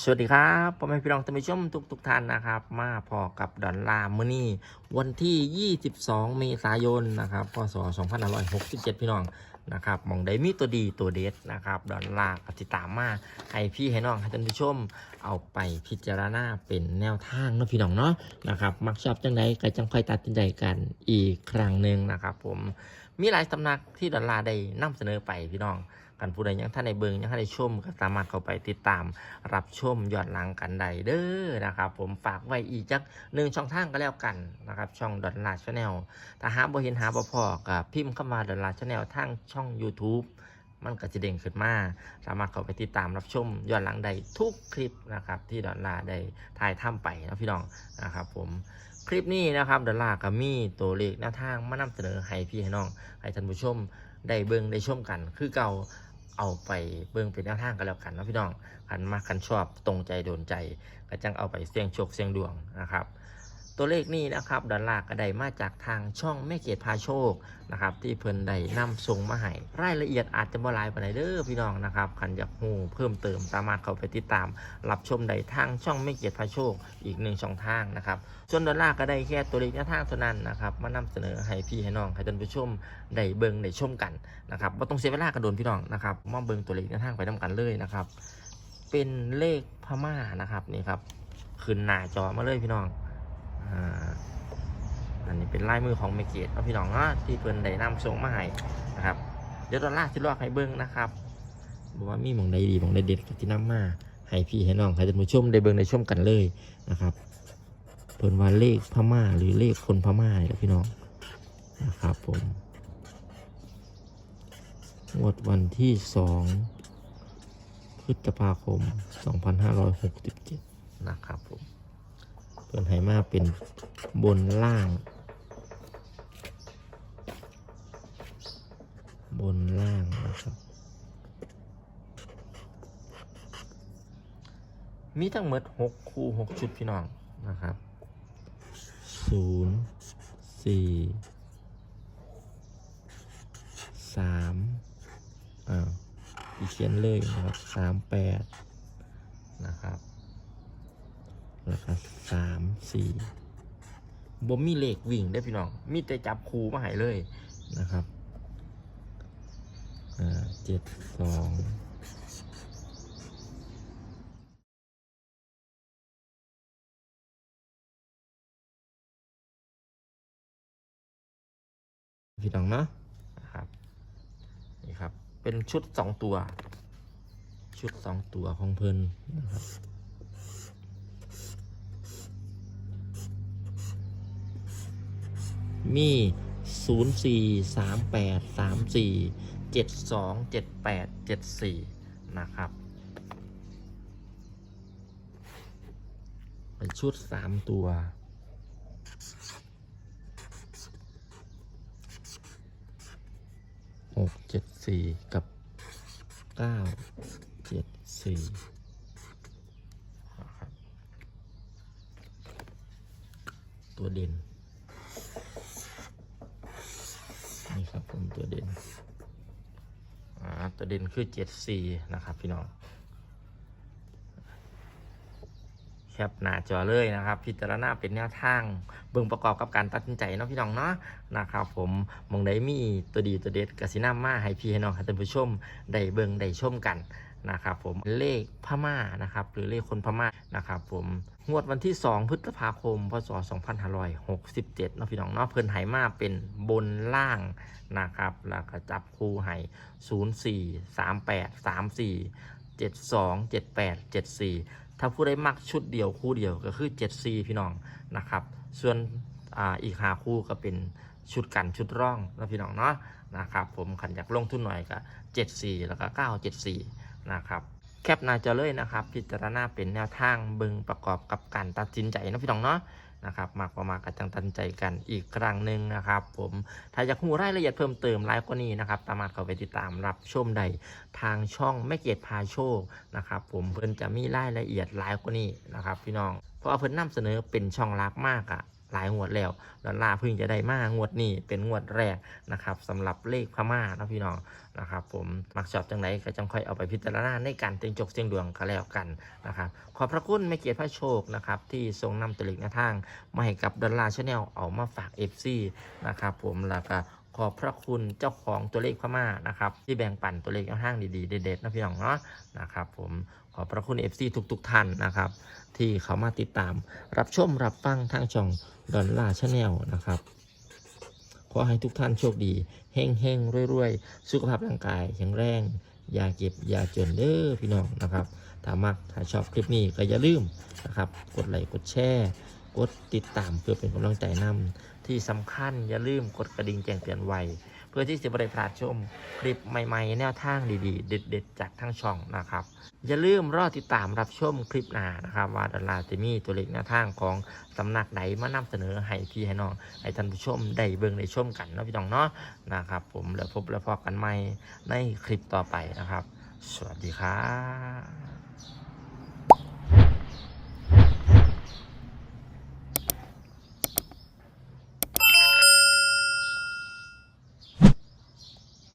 สวัสดีครับพ่อแม่พี่น้องท่านผู้ชมทุกทุกท่านนะครับ มาพอกับดอนลาร์มื้อนี้วันที่ 22 เมษายนนะครับพศ2567 พี่น้องนะครับมองได้มีตัวดีตัวเด็ดนะครับดอนลาร์กติดตามมาให้พี่ให้น้องให้ท่านผู้ชมเอาไปพิจารณาเป็นแนวทางเนาะพี่น้องเนาะนะครับมักชอบจังไดก็จังค่อยตัดสินใจกันอีกครั้งหนึ่งนะครับ ผมมีหลายสำนักที่ดอนลาร์ได้นำเสนอไปพี่น้อง กันผู้ใดยังท่านในเบิงยังท่านในชมก็สามารถเข้าไปติดตามรับชมยอดหลังกันได้เด้อนะครับ ผมฝากไว้อีกจักหนึ่งช่องทางก็แล้วกันนะครับ ช่องดอนลาชแนลถ้าหาบ่เห็นหาบ่พอกับพิมพ์เข้ามาดอนลาชแนลทางช่อง YouTube มันก็จะเด้งขึ้นมา สามารถเข้าไปติดตามรับชมย้อนหลังได้ทุกคลิปนะครับ ที่ดอนลาได้ถ่ายทำไปนะพี่น้องนะครับ ผมคลิปนี้นะครับดอนลาก็มีตัวเลขแนวทางมานำเสนอให้พี่ให้น้อง ให้ท่านผู้ชมได้เบิ่งได้ชมกัน คือเก่า เอาไปเบิ่งเป็นแนวทางกันแล้วกันนาะพี่น้องคันมาคันชอบตรงใจโดนใจก็จังเอาไปเสี่ยงโชคเสี่ยงดวงนะครับ ตัวเลขนี้นะครับดอลลาร์ก็ได้มาจากทางช่องแม่เกดพาโชคนะครับที่เพิ่นได้นำส่งมาให้รายละเอียดอาจจะบ่หลายปานใดเด้อพี่น้องนะครับคันอยากฮู้เพิ่มเติมสามารถเข้าไปติดตาม รับชมได้ทางช่องแม่เกดพาโชคอีกหนึ่งช่องทางนะครับส่วนดอลลาร์ก็ได้แค่ตัวเลขแนวทางเท่านั้นนะครับมานำเสนอให้พี่ให้น้องให้ท่านผู้ชมได้เบิ่งได้ชมกันนะครับบ่ต้องเสียเวลากระโดนพี่น้องนะครับมาเบิ่งตัวเลขแนวทางไปนํกันเลยนะครับเป็นเลขพม่านะครับนี่ครับขึ้นหน้าจอมาเลยพี่น้อง อันนี้เป็นลายมือของเมเกตเนาพี่น้องเนาะที่เพิ่นได้นำส่งมาให้นะครับ เดี๋ยวดอลลาร์สิลอกให้เบิ่งนะครับบอกว่ามีหมองใดดีหมองใดเด็ดก็ที่นำมาให้พี่ให้น้องให้ท่านผู้ชมได้เบิ่งได้ชมกันเลยนะครับเพิ่นว่าเลขพม่าหรือเลขคนพม่าเนี่ยพี่น้องนะครับผมงวดวันที่สองพฤษภาคม 2567 นะครับผม เพิ่นให้มาเป็นบนล่าง บนล่างนะครับ มีทั้งหมด6คู่6ชุดพี่น้องนะครับศูนย์สี่สามอ่าอีเขียนเลยนะครับสามแปดนะครับ แล้วก็สามสี่บ่มีเลขวิ่งได้พี่น้อง มีแต่จับคูมาให้เลยนะครับเจ็ดสองพี่น้องเนาะครับนี่ครับ เป็นชุดสองตัว ชุดสองตัวของเพิ่นนะครับ มีศูนย์สี่สามแปดสามสี่เจ็ดสองเจ็ดแปดเจ็ มี 043834727874 นะครับ เป็นชุด 3 ตัว หกเจ็ดสี่กับเก้าเจ็ดสี่ตัวเด่น นี่ครับผม ตัวเด่นอ่าตัวเด่นคือ74นะครับพี่น้องแคปหน้าจอเลยนะครับ พิจารณาเป็นแนวทางเบื้องประกอบกับการตัดสินใจเนาะพี่น้องเนาะนะครับผมมองได้มีตัวดีตัวเด็ดกสินามาให้พี่ให้น้องท่านผู้ชมได้เบิ่งได้ชมกัน นะครับผมเลขพม่านะครับหรือเลขคนพม่านะครับผมงวดวันที่ 2 พฤษภาคม พศ 2567นาะพี่น้องเนาะเพิ่นไหมาเป็นบนล่างนะครับแล้วก็จับคู่ให้04 38 34 72 78 74 ถ้าผู้ได้มักชุดเดียวคู่เดียวก็คือ 74 พี่น้องนะครับส่วนออีกหาคู่ก็เป็นชุดกันชุดร่องแล้วพี่น้องเนาะนะครับผมขันอยากลงทุนหน่อยก็ 74 แล้วก็ 974 นะครับแคปหน้าจอเลยนะครับ พิจารณาเป็นแนวทางเบึงประกอบกับการตัดสินใจนะพี่น้องเนาะนะครับมากกว่ามากับจังตันใจกันอีกครั้งหนึ่งนะครับ ผมถ้าอยากรู้รายละเอียดเพิ่มเติมหลายกว่านี้นะครับสามารถเข้าไปติดตามรับชมได้ทางช่องแม่เกดพาโชคนะครับ ผมเพิ่นจะมีรายละเอียดหลายกว่านี้นะครับ พี่น้องเพราะเพิ่นนำเสนอเป็นช่องลักมากอะ หลายงวดแล้วดอลลาร์เพิ่งจะได้มางวดนี้เป็นงวดแรกนะครับสำหรับเลขพม่านะพี่น้องนะครับผมมักชอบจังไหนก็จังค่อยเอาไปพิจารณาในการเต็งจกเตียงดวงก็แล้วกันนะครับขอบพระคุณไม่เกียรติพระโชคนะครับที่ทรงนำตลิกหน้าทางมาให้กับดอลลาร์ชาแนลเอามาฝาก FC นะครับผมแล้วก็ ขอบพระคุณเจ้าของตัวเลขพม่านะครับ ที่แบ่งปันตัวเลขแนวทางดีๆเด็ดๆนะพี่น้องเนาะนะครับ ผมขอบพระคุณ FC ทุกๆท่านนะครับ ที่เขามาติดตาม รับชมรับฟังทางช่องดอนล่าชาแนลนะครับขอให้ทุกท่านโชคดีเฮงเฮงรวยๆ สุขภาพร่างกายแข็งแรงอย่าเก็บอย่าจนเด้อพี่น้องนะครับ ถ้ามักถ้าชอบคลิปนี้ก็อย่าลืมนะครับ กดไลค์กดแชร์ กดติดตามเพื่อเป็นกำลังใจนำที่สำคัญอย่าลืมกดกระดิ่งแจ้งเตือนไว้ เพื่อที่จะบริพลาดชมคลิปใหม่ๆ แนวทางดีๆ เด็ดๆ จากทางช่องนะครับ อย่าลืมรอติดตามรับชมคลิปหน้านะครับ ว่าดาราจะมีตัวเลขแนวทางของสำนักไหนมานำเสนอให้พี่ให้น้องให้ท่านผู้ชมได้เบิ่งได้ชมกันเนาะพี่น้องเนาะนะครับผมแล้วพบแล้วพอกันใหม่ในคลิปต่อไปนะครับ สวัสดีครับ